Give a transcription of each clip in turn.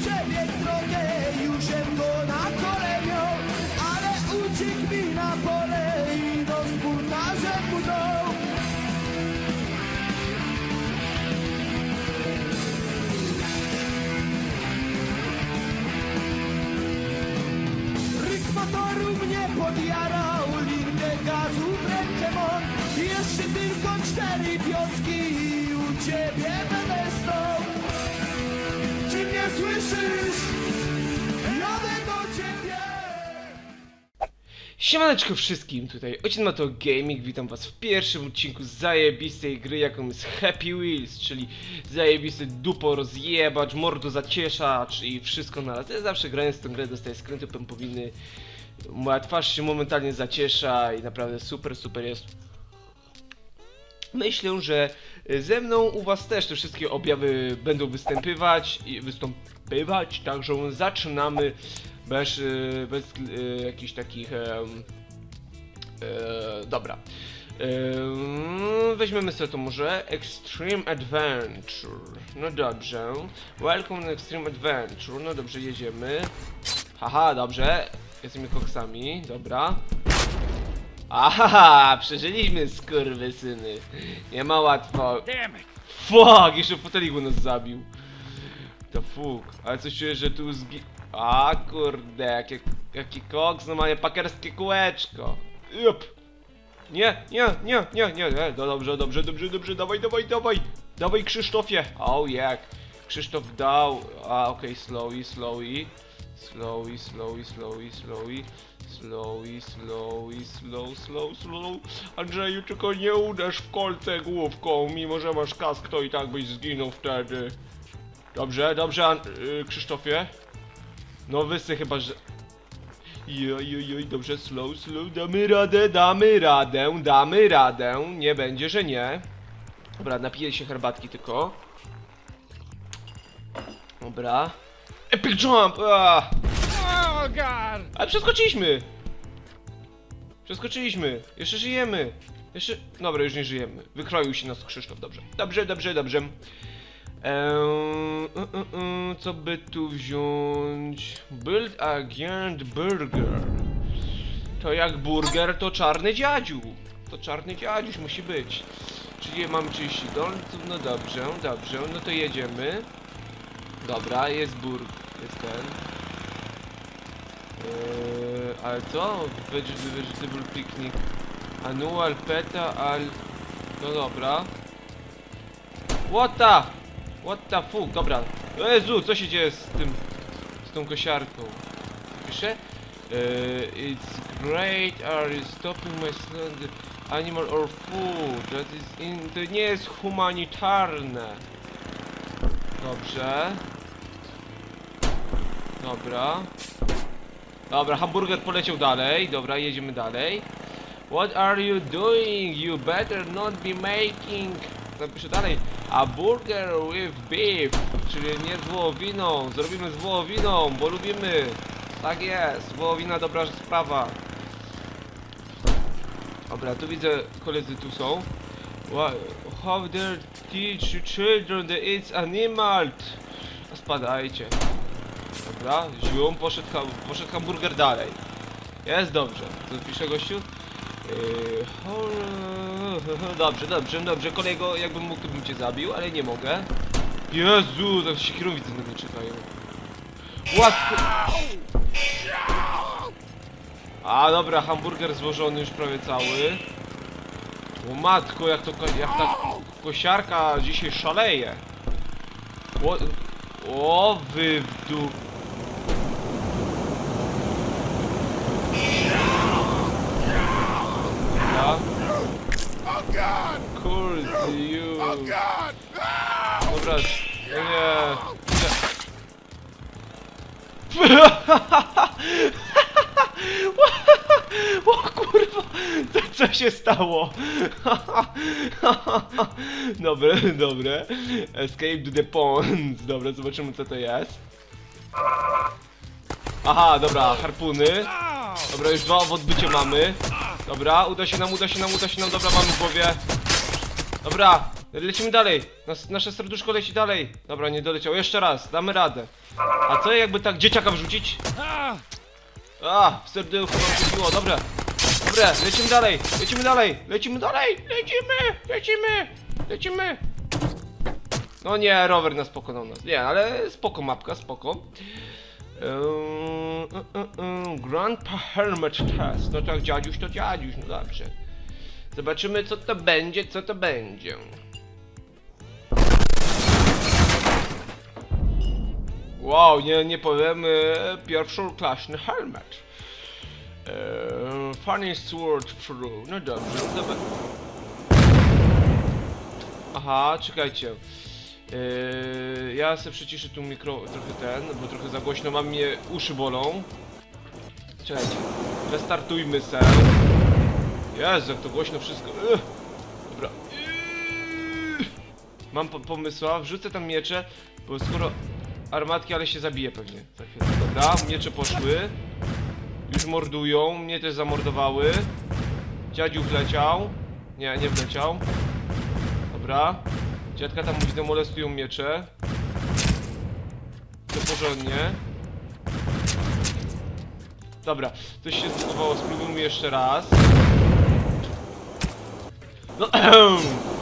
przebiegł drogę, jużem go na kole miał, ale uciekł mi na pole i do spółkarzem mu dał. Ryk motoru mnie podjarał, linkę gazu w ręce mon. Jeszcze tylko cztery wioski i u ciebie Siemaneczko wszystkim, tutaj Ocienmato Gaming, witam was w pierwszym odcinku zajebistej gry, jaką jest Happy Wheels, czyli zajebisty dupo rozjebacz, mordo zacieszacz i wszystko na raz. Ja zawsze grając tę grę dostaję skręty pępowiny, moja twarz się momentalnie zaciesza i naprawdę super, super jest. Myślę, że ze mną u was też te wszystkie objawy będą występywać i występywać, także zaczynamy bez, e, bez e, jakichś takich em, e, dobra. Em, weźmiemy sobie to może Extreme Adventure. No dobrze. Welcome to Extreme Adventure. No dobrze, jedziemy. Haha, dobrze. Jesteśmy koksami, dobra. Aha, przeżyliśmy skurwysyny. Nie ma łatwo. Fuck, jeszcze foteliku nas zabił. To fuk, ale coś czuję, że tu zgi... A kurde, jakie, jaki koks, normalnie pakerskie kółeczko. Jup. Nie, nie, nie, nie, nie, nie, no dobrze, dobrze, dobrze, dobrze, dawaj, dawaj, dawaj. Dawaj Krzysztofie. Oh jak. Krzysztof dał, a okej, slowy, slowy. Slowy, slowy, slowy, slowy. Slowy, slowy, slow, slow, slow. Andrzeju, tylko nie uderz w kolce główką, mimo że masz kask, to i tak byś zginął wtedy. Dobrze, dobrze, An y, Krzysztofie. No wysy chyba, że... Joj, joj, joj, dobrze, slow, slow, damy radę, damy radę, damy radę, nie będzie, że nie. Dobra, napiję się herbatki tylko. Dobra. Epic jump! Oh god! Ale przeskoczyliśmy! Przeskoczyliśmy! Jeszcze żyjemy! Jeszcze... Dobra, już nie żyjemy. Wykroił się nas Krzysztof, dobrze. Dobrze, dobrze, dobrze. Eee, y, y, y, co by tu wziąć? Build a Giant Burger. To jak burger, to czarny dziadziu. To czarny dziadziuś musi być. Czyli mamy 30 dolców, no dobrze, dobrze, no to jedziemy. Dobra, jest burg, jest ten. Eee, ale co? Veg- Vegetable picnic. Annual peta al... No dobra. What the? What the fuck? Dobra. Jezu, co się dzieje z tym... Z tą kosiarką? Pisze? Eee, it's great, are you stopping my son, animal or food? That is in... To nie jest humanitarne. Dobrze. Dobra. Dobra, hamburger poleciał dalej. Dobra, jedziemy dalej. What are you doing? You better not be making. Zapiszę dalej. A burger with beef. Czyli nie z wołowiną. Zrobimy z wołowiną, bo lubimy. Tak jest. Wołowina dobra sprawa. Dobra, tu widzę koledzy tu są. How dare teach children that it's animal? Spadajcie. Dobra, zium, poszedł, ha poszedł hamburger dalej. Jest dobrze. Co pisze gościu? Yy, dobrze, dobrze, dobrze. Kolego, jakbym mógł, to bym cię zabił, ale nie mogę. Jezu, tak się kierowice na mnie czekają. Łatwo. A dobra, hamburger złożony już prawie cały. O matko, jak to, jak ta kosiarka dzisiaj szaleje. O, o wy w dół. Ja? Oh god! Kurde, you. God! Dobra, no nie. O kurwa, to co się stało? Dobre, dobre. Escape to the ponds. Dobra, zobaczymy co to jest. Aha, dobra, harpuny. Dobra, już dwa w odbycie mamy. Dobra, uda się nam, uda się nam, uda się nam. Dobra, mamy w głowie. Dobra, lecimy dalej. Nas, nasze serduszko leci dalej. Dobra, nie doleciał. Jeszcze raz, damy radę. A co jakby tak dzieciaka wrzucić? A, w serduszko nam rzuciło, dobra. Dobra, lecimy dalej, lecimy dalej, lecimy dalej, lecimy, lecimy, lecimy. No nie, rower nas pokonał nas. Nie, ale spoko mapka, spoko. Eee, e, e, e, Grandpa Helmet Test. No to jak dziadziuś, to dziadziuś, no dobrze. Zobaczymy co to będzie, co to będzie. Wow, nie, nie powiem, e, pierwszoklaśny helmet. Eee, funny sword through. No dobrze, dobra. Aha, czekajcie. Eee, ja sobie przyciszę tu mikro, trochę ten, bo trochę za głośno, mam mnie, uszy bolą. Czekajcie, restartujmy se. Jezu, jak to głośno wszystko. Ugh. Dobra. Ugh. Mam po pomysła, wrzucę tam miecze, bo skoro armatki, ale się zabije pewnie za chwilę. Dobra, miecze poszły. Już mordują, mnie też zamordowały. Dziadziu wleciał. Nie, nie wleciał. Dobra. Dziadka tam widzę molestują miecze. To porządnie. Dobra, coś się zbudowało, spróbujmy jeszcze raz. No,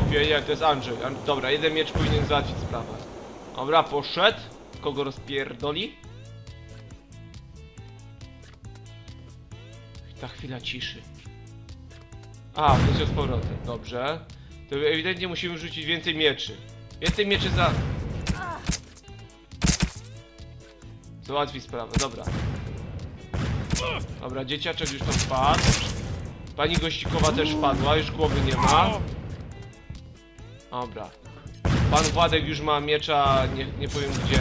no nie, to jest Andrzej. An- Dobra, jeden miecz powinien załatwić sprawę. Dobra, poszedł. Kogo rozpierdoli? Ta chwila ciszy. A, wleciał z powrotem, dobrze. To ewidentnie musimy rzucić więcej mieczy. Więcej mieczy za... Załatwi sprawę, dobra. Dobra, dzieciaczek już tam wpadł. Pani gościkowa też wpadła, już głowy nie ma. Dobra. Pan Władek już ma miecza, nie, nie powiem gdzie.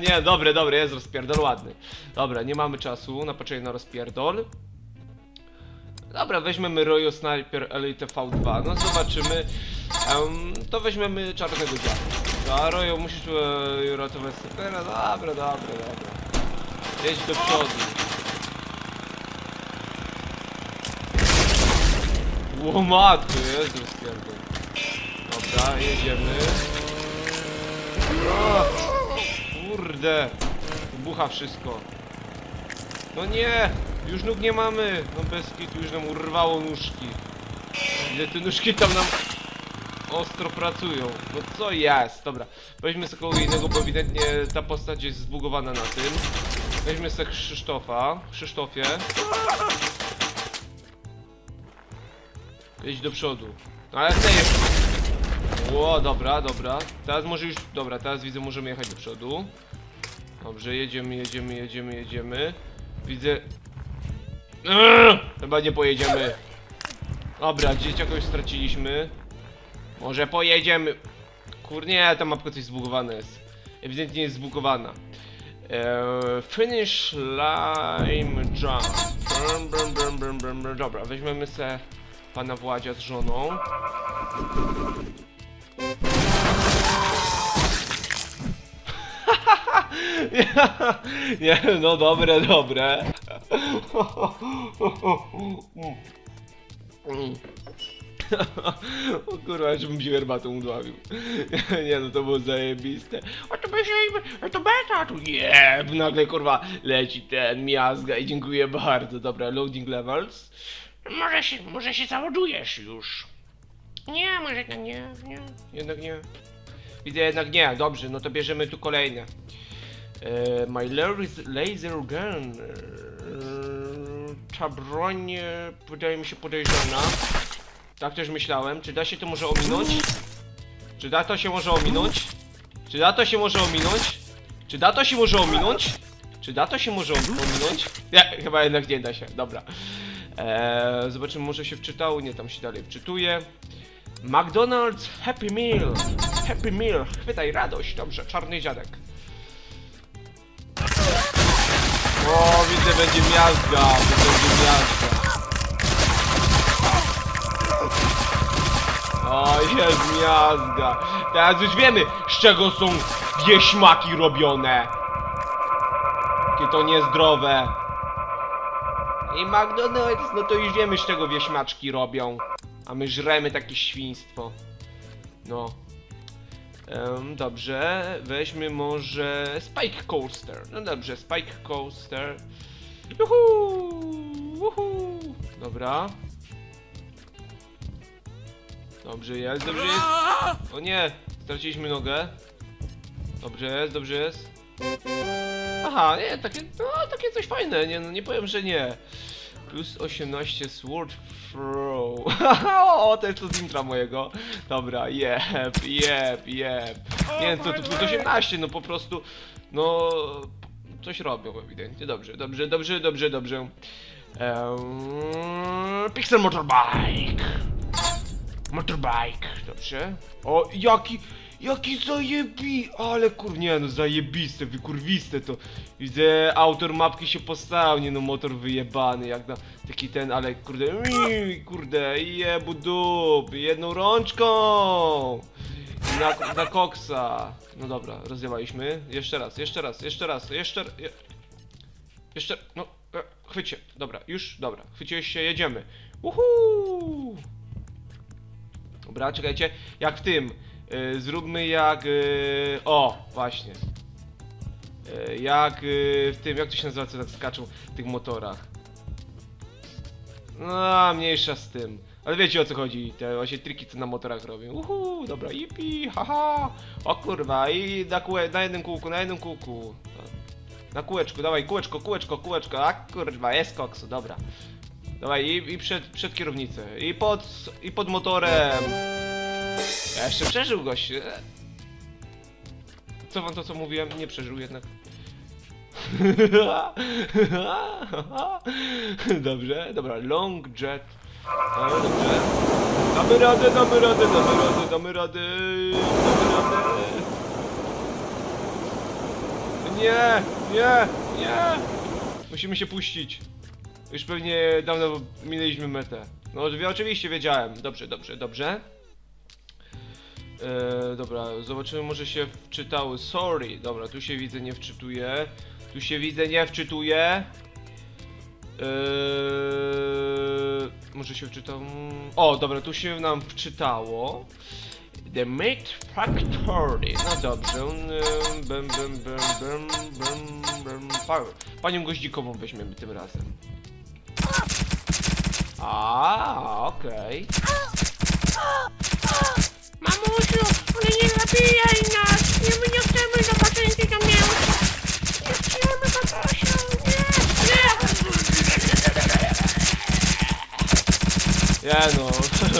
nie, dobre, dobre, jest rozpierdol ładny. Dobra, nie mamy czasu na patrzenie na rozpierdol. Dobra, weźmiemy Royal Sniper Elite V2, no zobaczymy. Em, to weźmiemy czarnego dziada. A Royal, musisz e, ratować? Dobra, dobra, dobra. Jedź do przodu. Ło matko, rozpierdol. Dobra, jedziemy. O, kurde. Bucha wszystko. No nie! Już nóg nie mamy! No bez kitu już nam urwało nóżki. Ile te nóżki tam nam ostro pracują. No co jest? Dobra, weźmy sobie kogo innego, bo ewidentnie ta postać jest zbugowana na tym. Weźmy sobie Krzysztofa. Krzysztofie. Jedź do przodu. No ale ty jeszcze. Ło, dobra, dobra. Teraz może już. Dobra, teraz widzę, możemy jechać do przodu. Dobrze, jedziemy, jedziemy, jedziemy, jedziemy. Widzę. Eee, chyba nie pojedziemy. Dobra, dzieciaka już straciliśmy. Może pojedziemy. Kurnie, ta mapka coś zbugowana jest. Ewidentnie jest zbugowana. Eee, finish line jump. Brum, brum, brum, brum, brum, brum. Dobra, weźmiemy se pana Władzia z żoną. Nie, no dobre, dobre. O kurwa, żebym się herbatą udławił. Nie no, to było zajebiste. A to myślimy, a to beta tu nie. Nagle kurwa leci ten miazga i dziękuję bardzo. Dobra, loading levels. Może się, może się załadujesz już. Nie, może jednak nie, nie, jednak nie. Widzę jednak nie, dobrze, no to bierzemy tu kolejne. E, my laser, gun. E, ta broń wydaje mi się podejrzana. Tak też myślałem. Czy da się to może ominąć? Czy da to się może ominąć? Czy da to się może ominąć? Czy da to się może ominąć? Czy da to się może om- ominąć? Nie, chyba jednak nie da się. Dobra. Eee, zobaczymy, może się wczytał. Nie, tam się dalej wczytuje. McDonald's Happy Meal. Happy Meal. Chwytaj radość. Dobrze, czarny dziadek. O, widzę, będzie miazga. Będzie miazga. O, jest miazga. Teraz już wiemy, z czego są wieśmaki robione. Jakie to niezdrowe. I McDonald's, no to już wiemy z czego wieśmaczki robią. A my żremy takie świństwo. No. Em, dobrze, weźmy może Spike Coaster. No dobrze, Spike Coaster. Juhu! Uhu! Dobra. Dobrze jest, dobrze jest. O nie, straciliśmy nogę. Dobrze jest, dobrze jest. Aha, nie, takie, no, takie coś fajne, nie, no, nie powiem, że nie. Plus 18 Sword Throw. o, to jest to z intra mojego. Dobra, jeb, jeb, jeb. Nie wiem, co tu plus 18, no po prostu, no, coś robią ewidentnie. Dobrze, dobrze, dobrze, dobrze, dobrze. Ehm, Pixel Motorbike. Motorbike, dobrze. O, jaki, jaki zajebi, ale kur, nie no, zajebiste, wykurwiste to. Widzę, autor mapki się postał, nie no, motor wyjebany, jak na taki ten, ale kurde, ii, kurde, jebu dup, jedną rączką. Na, na koksa. No dobra, rozjebaliśmy. Jeszcze raz, jeszcze raz, jeszcze raz, jeszcze, je, jeszcze, no, e, chwycie, dobra, już, dobra, chwyciłeś się, jedziemy. Uhu! Dobra, czekajcie, jak w tym. Y, zróbmy jak. y, o, właśnie. Y, jak w tym, jak to się nazywa, co tak skaczą w tych motorach. No, mniejsza z tym. Ale wiecie o co chodzi, te właśnie triki co na motorach robią. Uhu, dobra, ipi, haha. O kurwa, i na, kółe, na jednym kółku, na jednym kółku. Na kółeczku, dawaj, kółeczko, kółeczko, kółeczko. A kurwa, jest koksu, dobra. Dawaj, i, i przed, przed kierownicę. I pod, i pod motorem. Ja jeszcze przeżył gość. Co wam to co mówiłem? Nie przeżył jednak. Dobrze, dobra, long jet. E, dobrze. Damy radę, damy radę, damy radę, damy radę, damy radę. Nie, nie, nie. Musimy się puścić. Już pewnie dawno minęliśmy metę. No oczywiście wiedziałem. Dobrze, dobrze, dobrze. Eee, dobra, zobaczymy może się wczytały. Sorry, dobra, tu się widzę nie wczytuje. Tu się widzę nie wczytuje. Eee, może się wczytał. O, dobra, tu się nam wczytało. The Meat Factory. No dobrze. Bem, bem, bem, bem, bem, bem. Pa- Panią goździkową weźmiemy tym razem. A, okej. Mamusiu, ale nie zabijaj nas! Nie, my nie chcemy zobaczyć, tam miał! Nie chcemy, tatusiu! Nie, nie! Nie no.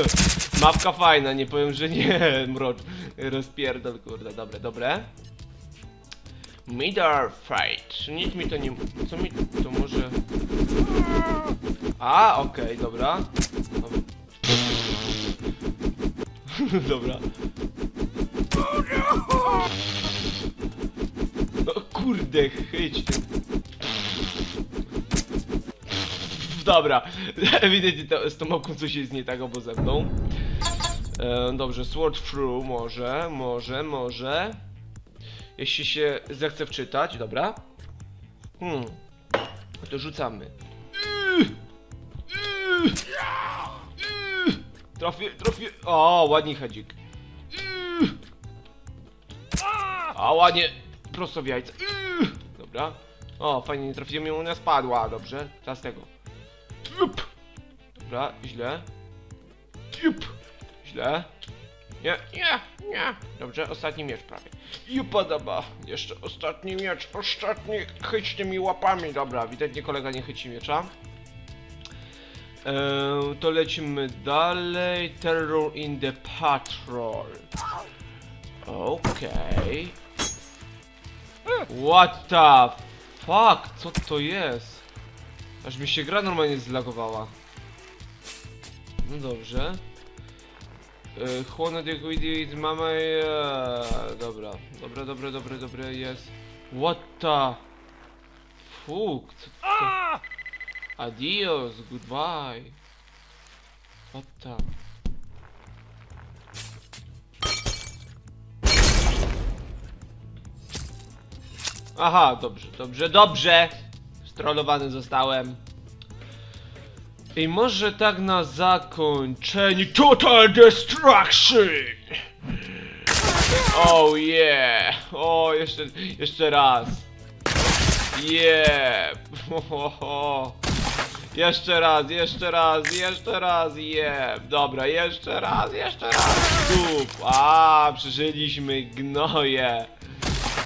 Mapka fajna, nie powiem, że nie. Mrocz. Rozpierdol, kurde. Dobre, dobre. Midar Fight. Nic mi to nie... Co mi... To może... A, okej, dobra. Dobra. No kurde, chyć. Dobra, ewidentnie to, z tą małką coś jest nie tak albo ze mną. E, dobrze, Sword Through może, może, może. Jeśli się zechce wczytać, dobra. Hmm. To rzucamy. Trafię, trafię. O, ładnie hadzik. A ładnie. Prosto w jajce. Dobra. O, fajnie nie trafiłem ona spadła. Dobrze, teraz tego. Dobra, źle. Źle. Nie, nie, nie. Dobrze, ostatni miecz prawie. I podoba. Jeszcze ostatni miecz, ostatni. Chyć tymi łapami. Dobra, ewidentnie kolega nie chyci miecza. Eee, to lecimy dalej. Terror in the Patrol. Okej. What the fuck? Co to jest? Aż mi się gra normalnie zlagowała. No dobrze. Yy, Chłonę jak widzieć, mama. Dobra, dobra, dobra, dobra, dobra, jest. What the fuck? Adios, goodbye. What the? Aha, dobrze, dobrze, dobrze! Strollowany zostałem. I może tak na zakończenie Total Destruction! Oh yeah! O, jeszcze, jeszcze raz. Yeah! Ho, ho, ho. Jeszcze raz, jeszcze raz, jeszcze raz, yeah! Dobra, jeszcze raz, jeszcze raz! Tup! A, przeżyliśmy gnoje!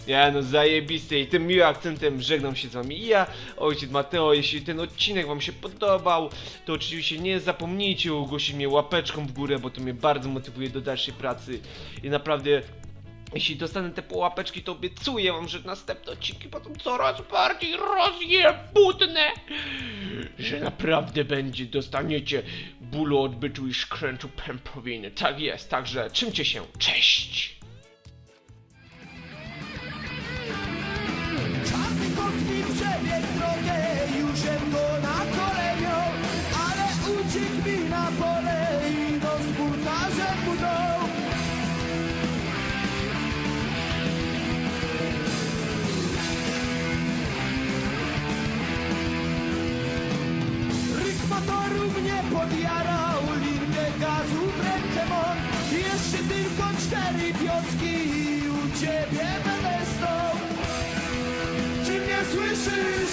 Ja no zajebiste i tym miłym akcentem żegnam się z wami ja, ojciec Mateo, jeśli ten odcinek wam się podobał, to oczywiście nie zapomnijcie ogłosić mnie łapeczką w górę, bo to mnie bardzo motywuje do dalszej pracy i naprawdę jeśli dostanę te półłapeczki, to obiecuję wam, że następne odcinki będą coraz bardziej rozjebutne, że naprawdę będzie, dostaniecie bólu odbytu i skrętu pępowiny, tak jest, także trzymcie się, cześć! Cztery wioski i u ciebie będę stał. Czy mnie słyszysz?